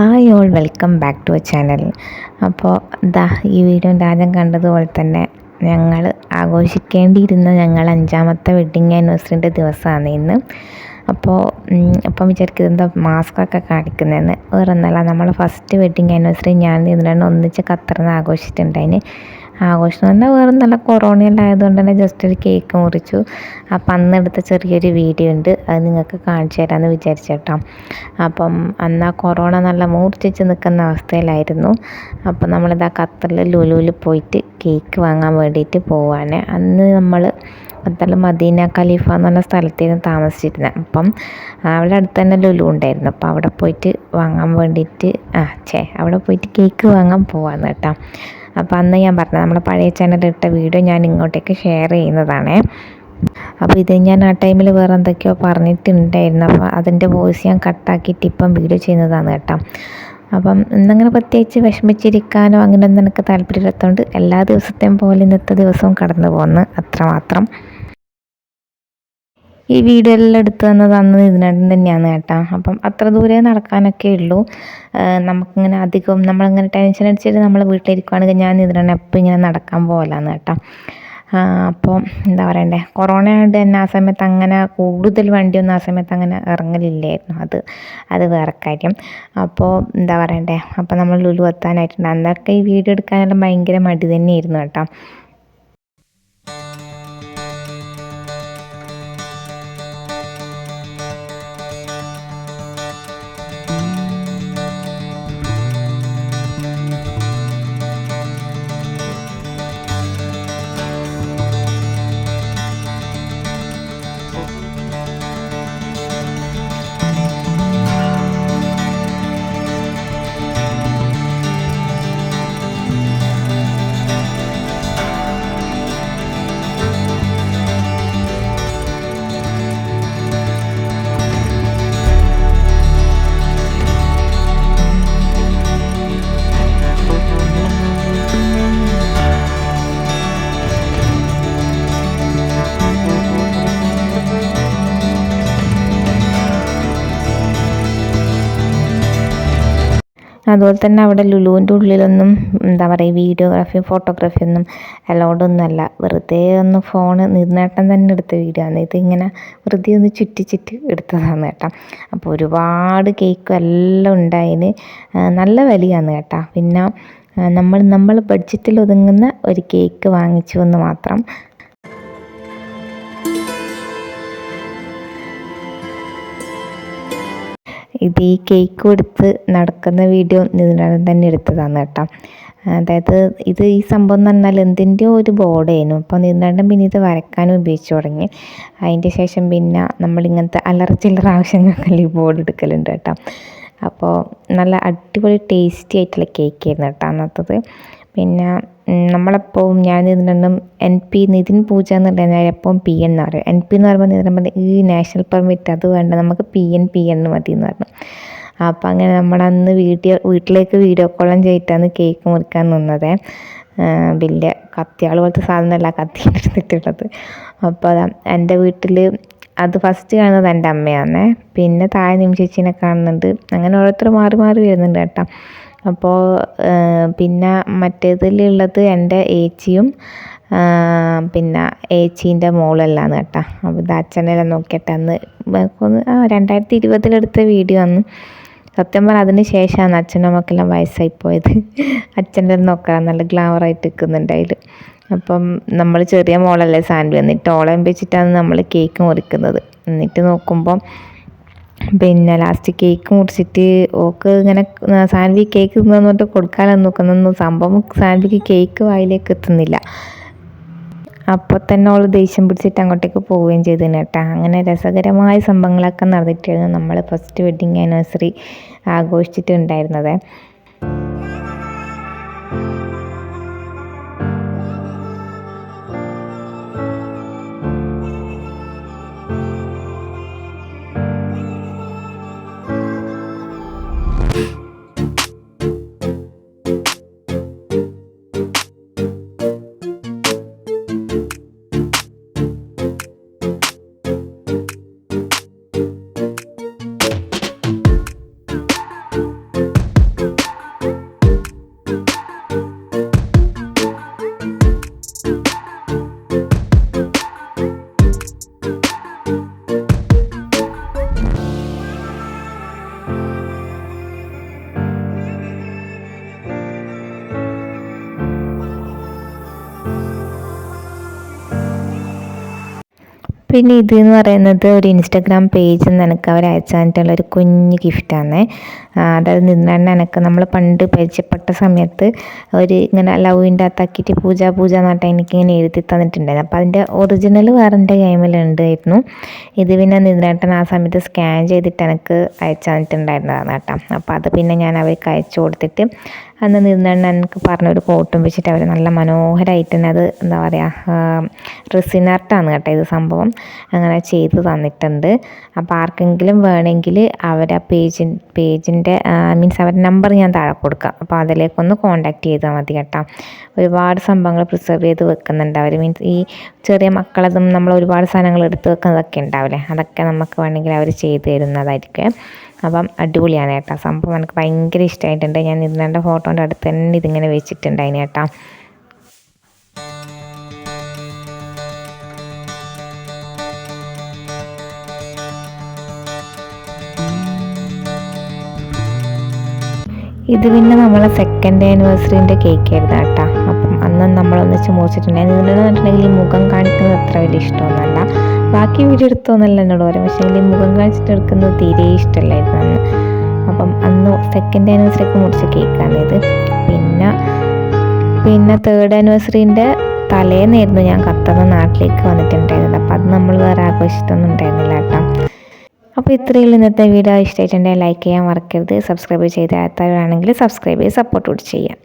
All welcome back to a channel അപ്പോൾ ദാ ഈ വീഡിയോ ആദ്യം കണ്ടതുപോലെ തന്നെ ഞങ്ങൾ ആഘോഷിക്കേണ്ടിയിരുന്ന ഞങ്ങൾ അഞ്ചാമത്തെ വെഡ്ഡിങ് ആനിവേഴ്സറിന്റെ ദിവസമാണ് ഇന്ന്. അപ്പോൾ അപ്പം വിചാരിക്കുന്നത് എന്താ മാസ്കൊക്കെ കാണിക്കുന്നതെന്ന് വേറെ ഒന്നല്ല നമ്മളെ ഫസ്റ്റ് വെഡ്ഡിങ് ആനിവേഴ്സറി ഞാൻ ഇതിനാണ് ഒന്നിച്ച് ഖത്തറിന്ന് ആഘോഷിച്ചിട്ടുണ്ടായിന്. ആഘോഷം തന്നെ വേറെ നല്ല കൊറോണയെല്ലാം ആയതുകൊണ്ട് തന്നെ ജസ്റ്റ് ഒരു കേക്ക് മുറിച്ചു. അപ്പം അന്ന് എടുത്ത ചെറിയൊരു വീഡിയോ ഉണ്ട്. അത് നിങ്ങൾക്ക് കാണിച്ചു തരാമെന്ന് വിചാരിച്ചേട്ടോ. അപ്പം അന്ന് ആ കൊറോണ നല്ല മൂർച്ഛിച്ച് നിൽക്കുന്ന അവസ്ഥയിലായിരുന്നു. അപ്പം നമ്മളിതാ ഖത്തറിൽ ലുലുവിൽ പോയിട്ട് കേക്ക് വാങ്ങാൻ വേണ്ടിയിട്ട് പോവാണ്. അന്ന് നമ്മൾ ഖത്തറിൽ മദീന ഖലീഫ എന്ന് പറഞ്ഞ സ്ഥലത്തായിരുന്നു താമസിച്ചിരുന്നത് അപ്പം അവിടെ അടുത്ത് തന്നെ ലുലു ഉണ്ടായിരുന്നു. അപ്പോൾ അവിടെ പോയിട്ട് വാങ്ങാൻ വേണ്ടിയിട്ട് ആ ചേ അവിടെ പോയിട്ട് കേക്ക് വാങ്ങാൻ പോവാന്ന് കേട്ടോ. അപ്പോൾ അന്ന് ഞാൻ പറഞ്ഞത് നമ്മുടെ പഴയ ചാനലിട്ട വീഡിയോ ഞാൻ ഇങ്ങോട്ടേക്ക് ഷെയർ ചെയ്യുന്നതാണേ. അപ്പോൾ ഇത് ഞാൻ ആ ടൈമിൽ വേറെ എന്തൊക്കെയോ പറഞ്ഞിട്ടുണ്ടായിരുന്നു. അപ്പോൾ അതിന്റെ വോയിസ് ഞാൻ കട്ടാക്കിയിട്ട് ഇപ്പം വീഡിയോ ചെയ്യുന്നതാണ് കേട്ടോ. അപ്പം ഇന്നങ്ങനെ പ്രത്യേകിച്ച് വിഷമിച്ചിരിക്കാനോ അങ്ങനെയൊന്നും എനിക്ക് താല്പര്യമില്ലാത്തതുകൊണ്ട് എല്ലാ ദിവസത്തെയും പോലെ ഇന്നത്തെ ദിവസവും കടന്നു പോകുന്നു അത്രമാത്രം. ഈ വീഡിയോ എല്ലാം എടുത്തു തന്നത് അന്ന് തന്നെയാണ് കേട്ടോ. അപ്പം അത്ര ദൂരെ നടക്കാനൊക്കെ ഉള്ളൂ. നമുക്കിങ്ങനെ അധികം നമ്മളിങ്ങനെ ടെൻഷൻ അടിച്ചിട്ട് നമ്മൾ വീട്ടിലിരിക്കുകയാണെങ്കിൽ ഞാൻ ഇതിനാണ് എപ്പോൾ ഇങ്ങനെ നടക്കാൻ പോകലാന്ന് കേട്ടോ. അപ്പോൾ എന്താ പറയണ്ടേ? കൊറോണ ആയതുകൊണ്ട് തന്നെ ആ സമയത്ത് അങ്ങനെ കൂടുതൽ വണ്ടിയൊന്നും ആ സമയത്ത് അങ്ങനെ ഇറങ്ങലില്ലായിരുന്നു. അത് അത് വേറെ കാര്യം. അപ്പോൾ എന്താ പറയണ്ടേ? അപ്പോൾ നമ്മൾ ലുലു എത്താനായിട്ടുണ്ട്. അന്നൊക്കെ ഈ വീഡിയോ എടുക്കാനെല്ലാം ഭയങ്കര മടി തന്നെയായിരുന്നു കേട്ടോ. അതുപോലെ തന്നെ അവിടെ ലുലുവിന്റെ ഉള്ളിലൊന്നും എന്താ പറയുക വീഡിയോഗ്രാഫി ഫോട്ടോഗ്രാഫി ഒന്നും അലൗഡ് ഒന്നുമല്ല വെറുതെ ഒന്ന് ഫോണ് നിർന്നേട്ടം തന്നെ എടുത്ത വീഡിയോ ആണ്. ഇതിങ്ങനെ വെറുതെ ഒന്ന് ചുറ്റി ചുറ്റി എടുത്തതാണ് കേട്ടോ. അപ്പോൾ ഒരുപാട് കേക്കും എല്ലാം ഉണ്ടായിന്. നല്ല വിലയാണ് കേട്ടോ. പിന്നെ നമ്മൾ നമ്മൾ ബഡ്ജറ്റിൽ ഒതുങ്ങുന്ന ഒരു കേക്ക് വാങ്ങിച്ചു എന്ന് മാത്രം ഇത് ഈ കേക്ക് കൊടുത്ത് നടക്കുന്ന വീഡിയോ ഇതിനകം തന്നെ എടുത്തതാണ് കേട്ടോ. അതായത് ഇത് ഈ സംഭവം എന്ന് പറഞ്ഞാൽ എന്തിന്റെയോ ഒരു ബോർഡായിരുന്നു അപ്പോൾ നിന്നാണ്ടും പിന്നെ ഇത് വരയ്ക്കാനും ഉപയോഗിച്ച് തുടങ്ങി. അതിന്റെ ശേഷം പിന്നെ നമ്മളിങ്ങനത്തെ അല്ലറ ചില്ലറ ആവശ്യങ്ങൾക്കെല്ലാം ഈ ബോർഡ് എടുക്കലുണ്ട് കേട്ടോ. അപ്പോൾ നല്ല അടിപൊളി ടേസ്റ്റി ആയിട്ടുള്ള കേക്ക് ആയിരുന്നു കേട്ടോ അന്നത്തത്. പിന്നെ നമ്മളെപ്പോഴും ഞാൻ ഇതിനൊന്നും എൻ പി നിതിൻ പൂജ എന്നുണ്ടെങ്കിൽ എപ്പോഴും പി എൻ എന്ന് പറയും. എൻ പി എന്ന് പറയുമ്പോൾ നിതിൻ ഈ നാഷണൽ പെർമിറ്റ് അത് വേണ്ട നമുക്ക് പി എൻ പി എൻ മതി എന്ന് പറഞ്ഞു. അപ്പം അങ്ങനെ നമ്മളന്ന് വീഡിയോ വീട്ടിലേക്ക് വീഡിയോ കോളം ചെയ്തിട്ടാണ് കേക്ക് മുറിക്കാൻ നിന്നത്. വലിയ കത്തിയാൾ പോലത്തെ സാധനമല്ല കത്തി എടുത്തിട്ടുള്ളത്. അപ്പോൾ അതാ എന്റെ വീട്ടിൽ അത് ഫസ്റ്റ് കാണുന്നത് എന്റെ അമ്മയാണ് പിന്നെ താഴെ നിമിഷേച്ചിനെ കാണുന്നുണ്ട് അങ്ങനെ ഓരോരുത്തർ മാറി മാറി വരുന്നുണ്ട് കേട്ടോ. അപ്പോൾ പിന്നെ മറ്റേതിലുള്ളത് എന്റെ ഏച്ചിയും പിന്നെ ഏച്ചീന്റെ മോളെല്ലാം കേട്ടോ. അപ്പോൾ ഇത് അച്ഛനെല്ലാം നോക്കിയിട്ട് അന്ന് ഒന്ന് ആ രണ്ടായിരത്തി ഇരുപതിലെടുത്ത വീഡിയോ അന്ന്. സത്യം പറഞ്ഞാൽ അതിന് ശേഷമാണ് അച്ഛനും അമ്മക്കെല്ലാം വയസ്സായി പോയത് അച്ഛന്റെ നോക്കാൻ നല്ല ഗ്ലാമറായിട്ട് നിൽക്കുന്നുണ്ട് അതിൽ അപ്പം നമ്മൾ ചെറിയ മോളല്ലേ സാൻഡ് എന്നിട്ട് ഓളം വെച്ചിട്ടാണ് നമ്മൾ കേക്ക് മുറിക്കുന്നത്. എന്നിട്ട് നോക്കുമ്പം പിന്നെ ലാസ്റ്റ് കേക്ക് മുറിച്ചിട്ട് ഓക്ക് ഇങ്ങനെ സാൻവി കേക്ക് തിന്നു പറഞ്ഞിട്ട് കൊടുക്കാനെന്ന് നോക്കുന്നൊന്നും സംഭവം സാൻവിക്ക് കേക്ക് വായിലേക്ക് എത്തുന്നില്ല. അപ്പോൾ തന്നെ അവൾ ദേഷ്യം പിടിച്ചിട്ട് അങ്ങോട്ടേക്ക് പോവുകയും ചെയ്തു കേട്ടോ. അങ്ങനെ രസകരമായ സംഭവങ്ങളൊക്കെ നടന്നിട്ടായിരുന്നു നമ്മൾ ഫസ്റ്റ് വെഡ്ഡിങ് ആനിവേഴ്സറി ആഘോഷിച്ചിട്ടുണ്ടായിരുന്നത്. പിന്നെ ഇത് എന്ന് പറയുന്നത് ഒരു ഇൻസ്റ്റാഗ്രാം പേജ് നിന്ന് എനിക്ക് അവർ അയച്ചു ഒരു കുഞ്ഞ് ഗിഫ്റ്റാണ് അതായത് നിന്നാണ് എനിക്ക് നമ്മൾ പണ്ട് പരിചയപ്പെട്ട സമയത്ത് ഒരു ഇങ്ങനെ ലവിന്റെ അകത്താക്കിയിട്ട് പൂജ പൂജ എന്ന് എനിക്കിങ്ങനെ എഴുതി തന്നിട്ടുണ്ടായിരുന്നു. അപ്പോൾ അതിന്റെ ഒറിജിനൽ വേറെ എന്റെ ഇത് പിന്നെ നിന്നേട്ടൻ ആ സമയത്ത് സ്കാൻ ചെയ്തിട്ട് എനിക്ക് അയച്ചു തന്നിട്ടുണ്ടായിരുന്നതാണ് കേട്ടോ. അപ്പോൾ അത് പിന്നെ ഞാൻ അവർക്ക് അയച്ചു കൊടുത്തിട്ട് അന്ന് നിന്നെണ്ണ എനിക്ക് പറഞ്ഞൊരു കോട്ടും വെച്ചിട്ട് അവർ നല്ല മനോഹരമായിട്ട് തന്നെ അത് എന്താ പറയുക റിസിനർട്ടാണ് കേട്ടോ ഇത് സംഭവം. അങ്ങനെ ചെയ്ത് തന്നിട്ടുണ്ട്. അപ്പോൾ ആർക്കെങ്കിലും വേണമെങ്കിൽ അവരെ പേജിൻ പേജിന്റെ മീൻസ് അവരുടെ നമ്പർ ഞാൻ താഴെ കൊടുക്കാം. അപ്പോൾ അതിലേക്കൊന്ന് കോൺടാക്റ്റ് ചെയ്താൽ മതി കേട്ടോ. ഒരുപാട് സംഭവങ്ങൾ പ്രിസർവ് ചെയ്ത് വെക്കുന്നുണ്ട് അവർ മീൻസ് ഈ ചെറിയ മക്കളതും നമ്മൾ ഒരുപാട് സാധനങ്ങൾ എടുത്ത് വെക്കുന്നതൊക്കെ ഉണ്ടാവില്ലേ? അതൊക്കെ നമുക്ക് വേണമെങ്കിൽ അവർ ചെയ്തു തരുന്നതായിരിക്കും. അപ്പം അടിപൊളിയാണ് കേട്ടോ. സംഭവം എനിക്ക് ഭയങ്കര ഇഷ്ടമായിട്ടുണ്ട്. ഞാൻ ഇരുന്നേണ്ട ഫോട്ടോന്റെ അടുത്ത് തന്നെ ഇതിങ്ങനെ വെച്ചിട്ടുണ്ടായിന് കേട്ടോ. ഇത് പിന്നെ നമ്മളെ സെക്കൻഡ് ആനിവേഴ്സറിന്റെ കേക്ക് ആയിരുന്നു കേട്ടോ. അപ്പം അന്നും നമ്മളൊന്നിച്ച് മുറിച്ചിട്ടുണ്ടായിരുന്നു ഇതിലെന്ന് പറഞ്ഞിട്ടുണ്ടെങ്കിൽ ഈ മുഖം കാണിക്കുന്നത് അത്ര വലിയ ഇഷ്ടമൊന്നുമല്ല. ബാക്കി വീഡിയോ എടുത്തോന്നല്ല എന്നോട് പറയും. പക്ഷേ എന്റെ മുഖം കാണിച്ചിട്ട് എടുക്കുന്നത് തീരെ ഇഷ്ടമല്ലായിരുന്നു അന്ന്. അപ്പം അന്ന് സെക്കൻഡ് ആനിവേഴ്സറിക്ക് മുറിച്ച കേക്കാണ് ഇത്. പിന്നെ പിന്നെ തേർഡ് ആനിവേഴ്സറിന്റെ തലേന്നായിരുന്നു ഞാൻ കത്തുന്ന നാട്ടിലേക്ക് വന്നിട്ടുണ്ടായിരുന്നത്. അപ്പോൾ അത് നമ്മൾ വേറെ ആഘോഷിച്ചിട്ടൊന്നും ഉണ്ടായിരുന്നില്ല കേട്ടോ. അപ്പോൾ ഇത്രയുള്ള ഇന്നത്തെ വീഡിയോ ഇഷ്ടമായിട്ടുണ്ടെങ്കിൽ ലൈക്ക് ചെയ്യാൻ മറക്കരുത്. സബ്സ്ക്രൈബ് ചെയ്ത് ആൾക്കാരാണെങ്കിൽ സബ്സ്ക്രൈബ് ചെയ്ത് സപ്പോർട്ട് കൂടി ചെയ്യാം.